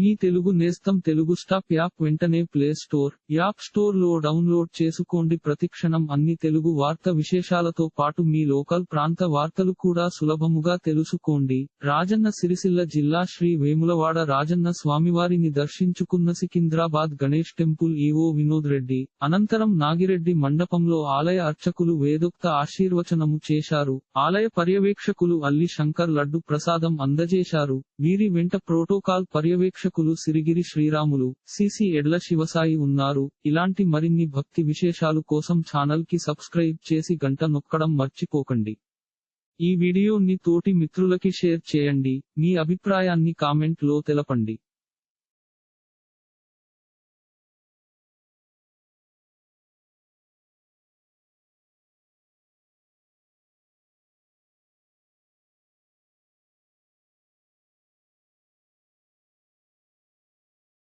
మీ తెలుగు నేస్తం Telugu stop app వెంటనే play store app స్టోర్లో డౌన్లోడ్ చేసుకోండి. ప్రతిక్షణం అన్ని తెలుగు వార్త విశేషాలతో పాటు మీ లోకల్ ప్రాంత వార్తలు కూడా సులభముగా తెలుసుకోండి. రాజన్న సిరిసిల్ల జిల్లా శ్రీ వేములవాడ రాజన్న స్వామివారిని దర్శించుకున్న సికింద్రాబాద్ గణేష్ టెంపుల్ ఈవో వినోద్ రెడ్డి అనంతరం నాగిరెడ్డి మండపంలో ఆలయ అర్చకులు వేదోక్త ఆశీర్వచనము చేశారు. ఆలయ పర్యవేక్షకులు అల్లి శంకర్ లడ్డు ప్రసాదం అందజేశారు. వీరి వెంట ప్రోటోకాల్ పర్యవేక్ష పర్యవేక్షకులు సిరిగిరి శ్రీరాములు సిసి ఎడ్ల శివసాయి ఉన్నారు. ఇలాంటి మరిన్ని భక్తి విశేషాలు కోసం ఛానల్కి సబ్స్క్రైబ్ చేసి గంట నొక్కడం మర్చిపోకండి. ఈ వీడియోని తోటి మిత్రులకి షేర్ చేయండి. మీ అభిప్రాయాన్ని కామెంట్లో తెలపండి.